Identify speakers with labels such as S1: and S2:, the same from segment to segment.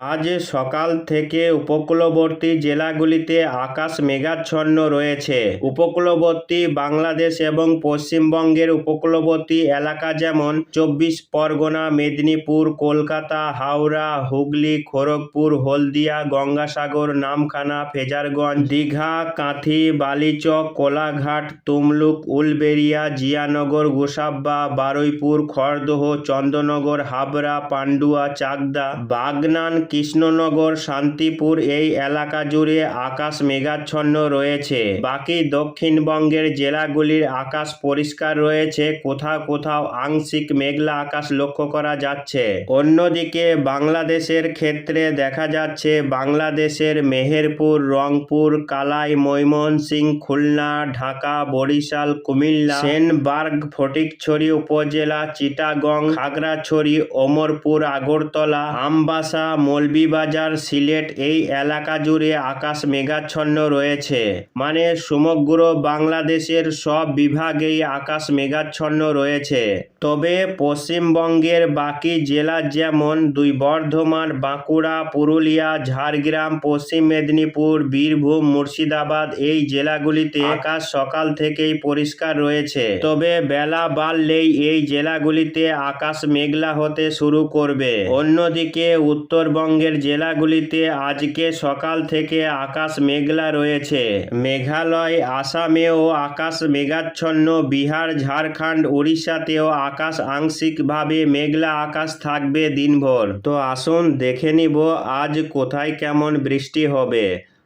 S1: আজ সকাল থেকে উপকূলবর্তী জেলাগুলিতে আকাশ মেঘাচ্ছন্ন রয়েছে। উপকূলবর্তী বাংলাদেশ এবং পশ্চিমবঙ্গের উপকূলবর্তী এলাকা যেমন চব্বিশ পরগনা, মেদিনীপুর, কলকাতা, হাওড়া, হুগলি, খড়গপুর, হলদিয়া, গঙ্গাসাগর, নামখানা, ফেজারগঞ্জ, দীঘা, কাঁথি, বালিচক, কোলাঘাট, তমলুক, উলবেড়িয়া, জিয়ানগর, গোসাব্বা, বারুইপুর, খড়দহ, চন্দননগর, হাবড়া, পান্ডুয়া, চাকদা, বাগনান কৃষ্ণনগর, শান্তিপুর এই এলাকা জুড়ে আকাশ মেঘাচ্ছন্ন রয়েছে। বাকি দক্ষিণবঙ্গের জেলাগুলির আকাশ পরিষ্কার রয়েছে, কোথাও কোথাও আংশিক মেঘলা আকাশ লক্ষ্য করা যাচ্ছে। অন্যদিকে বাংলাদেশের ক্ষেত্রে দেখা যাচ্ছে, বাংলাদেশের মেহেরপুর, রংপুর, কালাই, ময়মনসিং, খুলনা, ঢাকা, বরিশাল, কুমিল্লা, সেনবার্গ, ফটিকছড়ি উপজেলা, চিটাগং, খাগড়াছড়ি ওমরপুর আগরতলা, আমবাসা মৌলভীবাজার সিলেট এই এলাকা জুড়ে আকাশ মেঘাচ্ছন্ন রয়েছে। মানে সমগ্র বাংলাদেশের সব বিভাগেই আকাশ মেঘাচ্ছন্ন রয়েছে। তবে পশ্চিমবঙ্গের বাকি জেলা যেমন দুই বর্ধমান বাঁকুড়া, পুরুলিয়া, ঝাড়গ্রাম, পশ্চিম মেদিনীপুর, বীরভূম, মুর্শিদাবাদ এই জেলাগুলিতে আকাশ সকাল থেকেই পরিষ্কার রয়েছে। তবে বেলা বাড়লেই এই জেলাগুলিতে আকাশ মেঘলা হতে শুরু করবে। অন্যদিকে উত্তরবঙ্গের জেলাগুলিতে আজকে সকাল থেকে আকাশ মেঘলা রয়েছে। মেঘালয়, আসামেও আকাশ মেঘাচ্ছন্ন, বিহার, ঝাড়খণ্ড উড়িষ্যাতেও আকাশ আংশিকভাবে মেঘলা আকাশ থাকবে দিনভর। তো আসুন দেখে নিব আজ কোথায় কেমন বৃষ্টি হবে।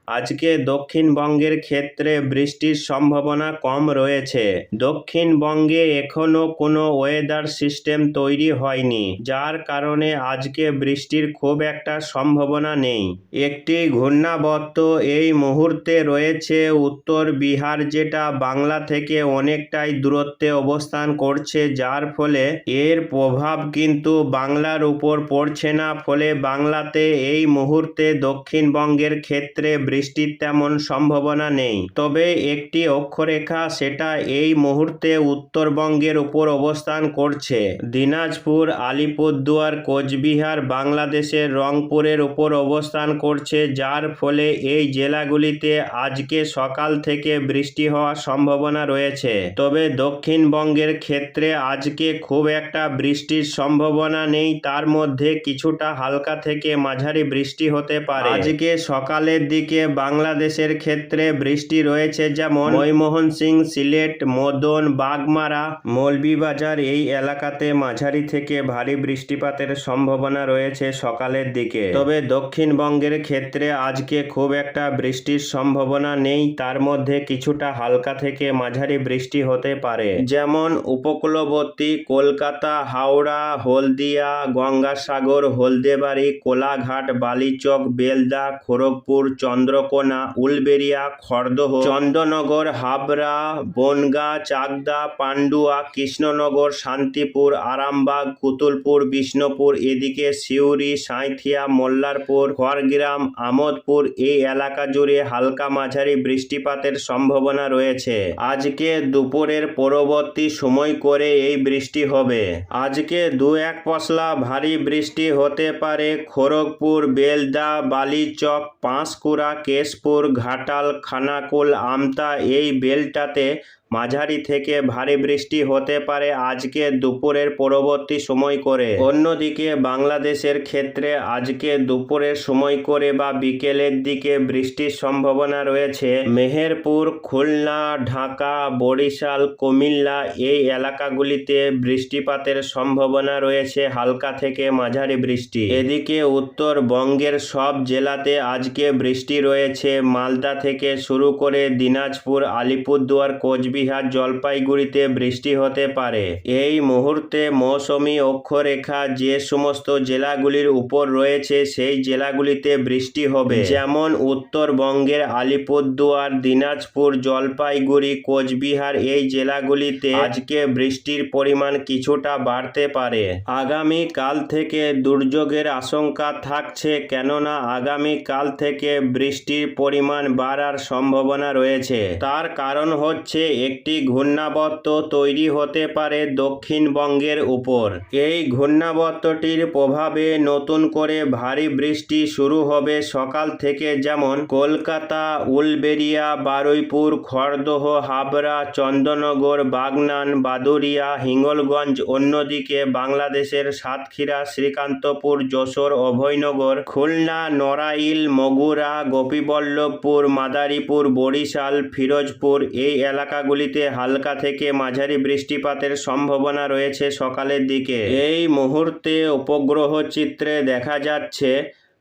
S1: আজকে দক্ষিণবঙ্গের ক্ষেত্রে বৃষ্টির সম্ভাবনা কম রয়েছে। দক্ষিণবঙ্গে এখনও কোনো ওয়েদার সিস্টেম তৈরি হয়নি, যার কারণে আজকে বৃষ্টির খুব একটা সম্ভাবনা নেই। একটি ঘূর্ণাবর্ত এই মুহূর্তে রয়েছে উত্তর বিহার, যেটা বাংলা থেকে অনেকটাই দূরত্বে অবস্থান করছে, যার ফলে এর প্রভাব কিন্তু বাংলার উপর পড়ছে না। ফলে বাংলাতে এই মুহূর্তে দক্ষিণবঙ্গের ক্ষেত্রে বৃষ্টির তেমন সম্ভাবনা নেই। তবে একটি অক্ষরেখা সেটা এই মুহূর্তে উত্তরবঙ্গের উপর অবস্থান করছে। দিনাজপুর, আলিপুরদুয়ার, কোচবিহার, বাংলাদেশের রংপুরের উপর অবস্থান করছে, যার ফলে এই জেলাগুলিতে আজকে সকাল থেকে বৃষ্টি হওয়ার সম্ভাবনা রয়েছে। তবে দক্ষিণবঙ্গের ক্ষেত্রে আজকে খুব একটা বৃষ্টির সম্ভাবনা নেই, তার মধ্যে কিছুটা হালকা থেকে মাঝারি বৃষ্টি হতে পারে। আজকে সকালের দিকে বাংলাদেশের ক্ষেত্রে বৃষ্টি রয়েছে, যেমন ময়মোহন সিং সিলেট, মদন, বাগমারা, মৌলভীবাজার, এই এলাকাতে মাঝারি থেকে ভারী বৃষ্টিপাতের সম্ভাবনা রয়েছে সকালের দিকে। তবে দক্ষিণবঙ্গের ক্ষেত্রে আজকে খুব একটা বৃষ্টির সম্ভাবনা নেই, তার মধ্যে কিছুটা হালকা থেকে মাঝারি বৃষ্টি হতে পারে। যেমন উপকূলবর্তী কলকাতা, হাওড়া, হলদিয়া, গঙ্গাসাগর, হলদেবাড়ি, কোলাঘাট, বালিচক, বেলদা, খড়গপুর চন্দ্রকোনা, উলবেড়িয়া খর্দহ চন্দননগর, হাবড়া, বনগাঁ, চাকদা, পান্ডুয়া, কৃষ্ণনগর, শান্তিপুর, আরামবাগ, কুতুলপুর, বিষ্ণুপুর, এদিকে সিউড়ি, সাঁইথিয়া, মোল্লারপুর, খড়গ্রাম, আমোদপুর, এই এলাকা জুড়ে হালকা মাঝারি বৃষ্টিপাতের সম্ভাবনা রয়েছে। আজকে দুপুরের পরবর্তী সময় করে এই বৃষ্টি হবে। আজকে দু এক পশলা ভারী বৃষ্টি হতে পারে খড়গপুর, বেলদা, বালিচক, পাঁশকুড়া কেশপুর ঘাটাল খানাকুল আমতা এই বেলটাতে মাঝারি থেকে ভারী বৃষ্টি হতে পারে আজকে দুপুরের পরবর্তী সময় করে। অন্যদিকে বাংলাদেশের ক্ষেত্রে আজকে দুপুরের সময় করে বা বিকেলের দিকে বৃষ্টির সম্ভাবনা রয়েছে। মেহেরপুর, খুলনা, ঢাকা, বরিশাল, কুমিল্লা এই এলাকাগুলিতে বৃষ্টিপাতের সম্ভাবনা রয়েছে হালকা থেকে মাঝারি বৃষ্টি। এদিকে উত্তরবঙ্গের সব জেলাতে আজকে বৃষ্টি রয়েছে। মালদা থেকে শুরু করে দিনাজপুর, আলিপুরদুয়ার, কোচবিহার জলপাইগুড়িতে বৃষ্টি হতে পারে। এই মুহূর্তে মৌসুমি অক্ষরেখা যে সমস্ত জেলাগুলির উপর রয়েছে, সেই জেলাগুলিতে বৃষ্টি হবে। যেমন উত্তরবঙ্গের আলিপুরদুয়ার, দিনাজপুর, জলপাইগুড়ি, কোচবিহার এই জেলাগুলিতে আজকে বৃষ্টির পরিমাণ কিছুটা বাড়তে পারে। আগামী কাল থেকে দুর্যোগের আশঙ্কা থাকছে, কেননা আগামী কাল থেকে বৃষ্টির পরিমাণ বাড়ার সম্ভাবনা রয়েছে। তার কারণ হচ্ছে একটি ঘূর্ণাবর্ত তৈরি হতে পারে দক্ষিণবঙ্গের উপর। এই ঘূর্ণাবর্তটির প্রভাবে নতুন করে ভারী বৃষ্টি শুরু হবে সকাল থেকে যেমন কলকাতা উলবেরিয়া বারুইপুর, খড়দহ, হাবড়া, চন্দননগর, বাগনান বাদুরিয়া হিঙ্গলগঞ্জ, অন্যদিকে বাংলাদেশের সাতক্ষীরা, শ্রীকান্তপুর, যশোর, অভয়নগর, খুলনা, নড়াইল, মগুরা, গোপীবল্লভপুর, মাদারীপুর, বরিশাল, ফিরোজপুর এই এলাকাগুলিতে হালকা থেকে মাঝারি বৃষ্টিপাতের সম্ভাবনা রয়েছে সকালের দিকে। এই মুহূর্তে উপগ্রহ চিত্রে দেখা যাচ্ছে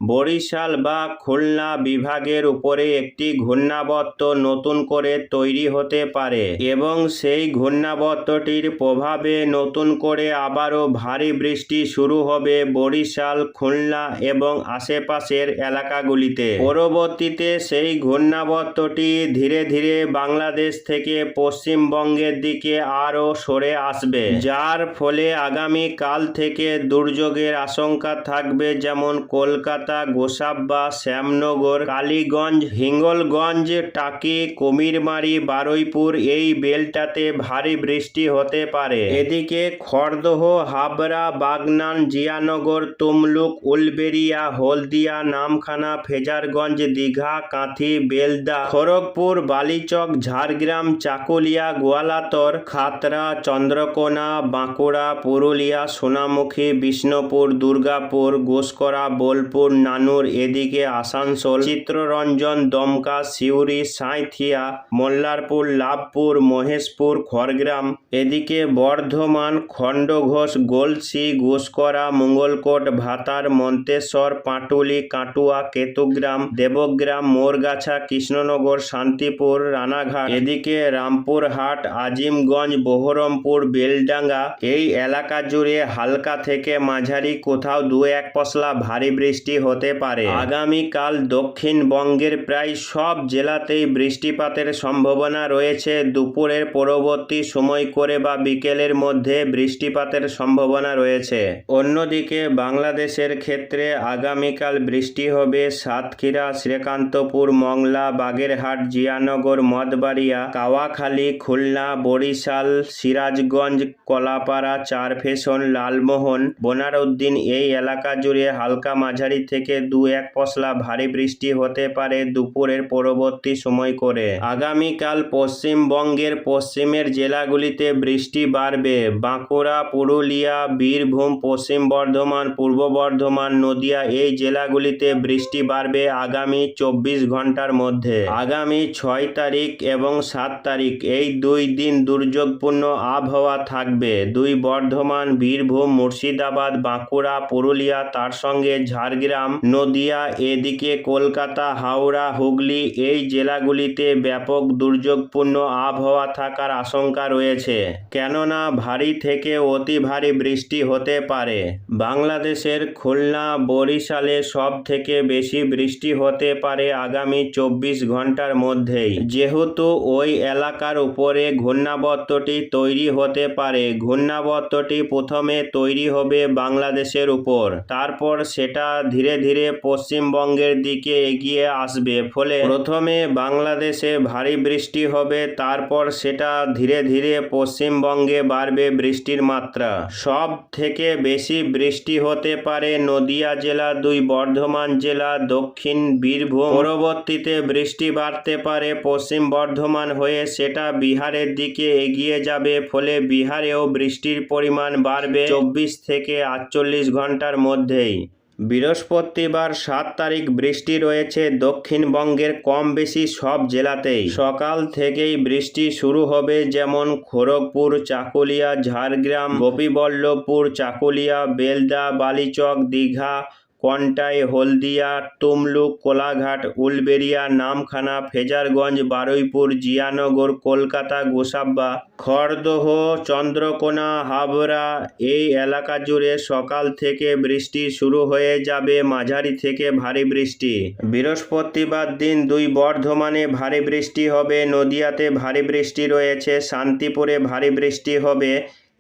S1: বরিশাল বা খুলনা বিভাগের উপরে একটি ঘূর্ণাবর্ত নতুন করে তৈরি হতে পারে এবং সেই ঘূর্ণাবর্তটির প্রভাবে নতুন করে আবারও ভারী বৃষ্টি শুরু হবে বরিশাল, খুলনা এবং আশেপাশের এলাকাগুলিতে। পরবর্তীতে সেই ঘূর্ণাবর্তটি ধীরে ধীরে বাংলাদেশ থেকে পশ্চিমবঙ্গের দিকে আরও সরে আসবে, যার ফলে আগামী কাল থেকে দুর্যোগের আশঙ্কা থাকবে যেমন কলকাতা গোসাবা শ্যামনগর, কালীগঞ্জ, হিঙ্গলগঞ্জ, টাকি, কুমিরমারি, বারুইপুর এই বেলটাতে ভারী বৃষ্টি হতে পারে। এদিকে খড়দহ, হাবড়া, বাগনান, জিয়ানগর, তমলুক উলবেরিয়া হলদিয়া, নামখানা, ফেজারগঞ্জ, দীঘা, কাঁথি, বেলদা, খড়গপুর, বালিচক, ঝাড়গ্রাম, চাকুলিয়া, গোয়ালাতর, খাতরা, চন্দ্রকোনা, বাঁকুড়া, পুরুলিয়া, সোনামুখী, বিষ্ণুপুর, দুর্গাপুর গোসকরা বোলপুর নানুর এদিকে আসানসোল চিত্ররঞ্জন দমকা, সিউড়ি, সাঁইথিয়া, মোল্লারপুর, লাভপুর, মহেশপুর, খড়গ্রাম। এদিকে বর্ধমান, খণ্ডঘোষ গোলসি গোসকরা মঙ্গলকোট, ভাতার, মন্তেশ্বর, পাটুলি, কাটুয়া, কেতুগ্রাম, দেবগ্রাম, মোরগাছা, কৃষ্ণনগর, শান্তিপুর, রানাঘাট। এদিকে রামপুরহাট, আজিমগঞ্জ, বহরমপুর, বেলডাঙ্গা। এই এলাকা জুড়ে হালকা থেকে মাঝারি, কোথাও দু এক পশলা ভারী বৃষ্টি হতে পারে। আগামীকাল দক্ষিণবঙ্গের প্রায় সব জেলাতেই বৃষ্টিপাতের সম্ভাবনা রয়েছে। দুপুরের পরবর্তী সময় করে বা বিকেলের মধ্যে বৃষ্টিপাতের সম্ভাবনা রয়েছে। অন্যদিকে বাংলাদেশের ক্ষেত্রে আগামীকাল বৃষ্টি হবে সাতক্ষীরা, শ্রীকান্তপুর, মংলা, বাগেরহাট, জিয়ানগর মদবাড়িয়া কাওয়াখালী, খুলনা, বরিশাল, সিরাজগঞ্জ, কলাপাড়া চারফেশন লালমোহন, বোনারউদ্দিন এই এলাকা জুড়ে হালকা মাঝারি থেকে দু এক পশলা ভারী বৃষ্টি হতে পারে দুপুরের পরবর্তী সময় করে। আগামীকাল পশ্চিমবঙ্গের পশ্চিমের জেলাগুলিতে বৃষ্টি বাড়বে। বাঁকুড়া, পুরুলিয়া, বীরভূম, পশ্চিম বর্ধমান, পূর্ব বর্ধমান, নদিয়া এই জেলাগুলিতে বৃষ্টি বাড়বে আগামী চব্বিশ ঘণ্টার মধ্যে। আগামী ছয় তারিখ এবং সাত তারিখ এই দুই দিন দুর্যোগপূর্ণ আবহাওয়া থাকবে। দুই বর্ধমান, বীরভূম, মুর্শিদাবাদ, বাঁকুড়া, পুরুলিয়া তার সঙ্গে ঝাড়গ্রাম নদিয়া, এদিকে কলকাতা, হাওড়া, হুগলি এই জেলাগুলিতে ব্যাপক দুর্যোগপূর্ণ আবহাওয়া থাকার আশঙ্কা রয়েছে। কেননা ভারী থেকে অতি ভারী বৃষ্টি হতে পারে। বাংলাদেশের খুলনা, বরিশালে সব থেকে বেশি বৃষ্টি হতে পারে আগামী চব্বিশ ঘণ্টার মধ্যেই। যেহেতু ওই এলাকার উপরে ঘূর্ণাবর্তটি তৈরি হতে পারে, ঘূর্ণাবর্তটি প্রথমে তৈরি হবে বাংলাদেশের উপর। তারপর সেটা ধীরে ধীরে ধীরে পশ্চিমবঙ্গের দিকে এগিয়ে আসবে। ফলে প্রথমে বাংলাদেশে ভারী বৃষ্টি হবে, তারপর সেটা ধীরে ধীরে পশ্চিমবঙ্গে বাড়বে বৃষ্টির মাত্রা। সব থেকে বেশি বৃষ্টি হতে পারে নদিয়া জেলা, দুই বর্ধমান জেলা, দক্ষিণ বীরভূম। পরবর্তীতে বৃষ্টি বাড়তে পারে পশ্চিম বর্ধমান হয়ে সেটা বিহারের দিকে এগিয়ে যাবে, ফলে বিহারেও বৃষ্টির পরিমাণ বাড়বে চব্বিশ থেকে আটচল্লিশ ঘণ্টার মধ্যেই। বৃহস্পতিবার সাত তারিখ বৃষ্টি রয়েছে দক্ষিণবঙ্গের কম বেশি সব জেলাতেই। সকাল থেকেই বৃষ্টি শুরু হবে যেমন খড়গপুর, চাকুলিয়া, ঝাড়গ্রাম, গোপীবল্লভপুর, চাকুলিয়া, বেলদা, বালিচক, দীঘা কন্টাই, হলদিয়া, তমলুক, কোলাঘাট, উলবেরিয়া, নামখানা, ফেজারগঞ্জ, বারুইপুর, জিয়ানগর, কলকাতা, গোসাব্বা, খড়দহ, চন্দ্রকোনা, হাবড়া এই এলাকা জুড়ে সকাল থেকে বৃষ্টি শুরু হয়ে যাবে, মাঝারি থেকে ভারী বৃষ্টি। বৃহস্পতিবার দিন দুই বর্ধমানে ভারী বৃষ্টি হবে, নদিয়াতে ভারী বৃষ্টি রয়েছে, শান্তিপুরে ভারী বৃষ্টি হবে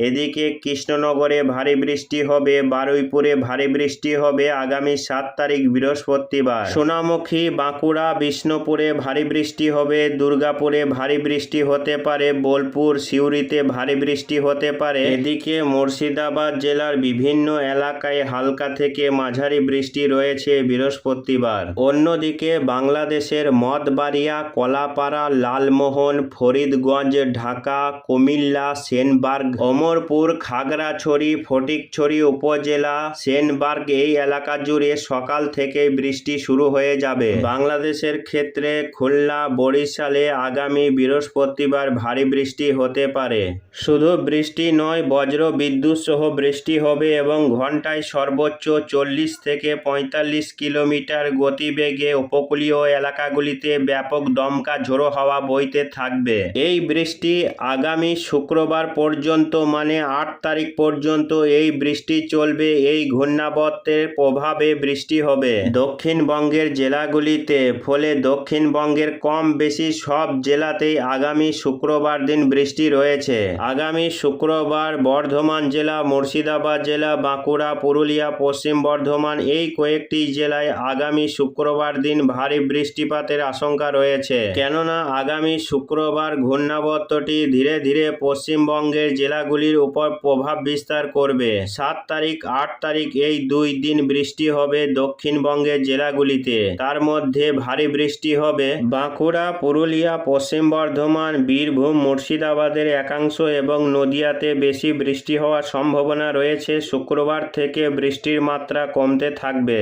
S1: এদিকে কৃষ্ণনগরে ভারী বৃষ্টি হবে, বারুইপুরে ভারী বৃষ্টি হবে আগামী সাত তারিখ বৃহস্পতিবার। সোনামুখী, বাঁকুড়া, বিষ্ণুপুরে ভারী বৃষ্টি হবে, দুর্গাপুরে ভারী বৃষ্টি হতে পারে, বোলপুর, সিউড়িতে ভারী বৃষ্টি হতে পারে। এদিকে মুর্শিদাবাদ জেলার বিভিন্ন এলাকায় হালকা থেকে মাঝারি বৃষ্টি রয়েছে বৃহস্পতিবার। অন্যদিকে বাংলাদেশের মদবাড়িয়া কলাপাড়া, লালমোহন, ফরিদগঞ্জ, ঢাকা, কুমিল্লা, সেনবার্গ অমরপুর খাগড়াছড়ি, ফটিকছড়ি উপজেলা, সেনবার্গ এই এলাকা জুড়ে সকাল থেকে বৃষ্টি শুরু হয়ে যাবে। বাংলাদেশের ক্ষেত্রে খুলনা, বরিশালে আগামী বৃহস্পতিবার ভারী বৃষ্টি হতে পারে। শুধু বৃষ্টি নয়, বজ্র বিদ্যুৎ সহ বৃষ্টি হবে এবং ঘন্টায় সর্বোচ্চ চল্লিশ থেকে পঁয়তাল্লিশ কিলোমিটার গতিবেগে উপকূলীয় এলাকাগুলিতে ব্যাপক দমকা ঝোড়ো হাওয়া বইতে থাকবে। এই বৃষ্টি আগামী শুক্রবার পর্যন্ত মানে আট তারিখ পর্যন্ত এই বৃষ্টি চলবে, এই ঘূর্ণাবর্তের প্রভাবে বৃষ্টি হবে। দক্ষিণবঙ্গের জেলাগুলিতে, ফলে দক্ষিণবঙ্গের কম বেশি সব জেলাতেই আগামী শুক্রবার দিন বৃষ্টি রয়েছে। আগামী শুক্রবার বর্ধমান জেলা, মুর্শিদাবাদ জেলা, বাঁকুড়া, পুরুলিয়া, পশ্চিম বর্ধমান এই কয়েকটি জেলায় আগামী শুক্রবার দিন ভারী বৃষ্টিপাতের আশঙ্কা রয়েছে। কেননা, আগামী শুক্রবার ঘূর্ণাবর্তটি ধীরে ধীরে পশ্চিমবঙ্গের জেলাগুলির উপর প্রভাব বিস্তার করবে। সাত তারিখ, আট তারিখ এই দুই দিন বৃষ্টি হবে দক্ষিণবঙ্গের জেলাগুলিতে। তার মধ্যে ভারী বৃষ্টি হবে বাঁকুড়া, পুরুলিয়া, পশ্চিম বর্ধমান, বীরভূম, মুর্শিদাবাদের একাংশ এবং নদিয়াতে বেশি বৃষ্টি হওয়ার সম্ভাবনা রয়েছে। শুক্রবার থেকে বৃষ্টির মাত্রা কমতে থাকবে।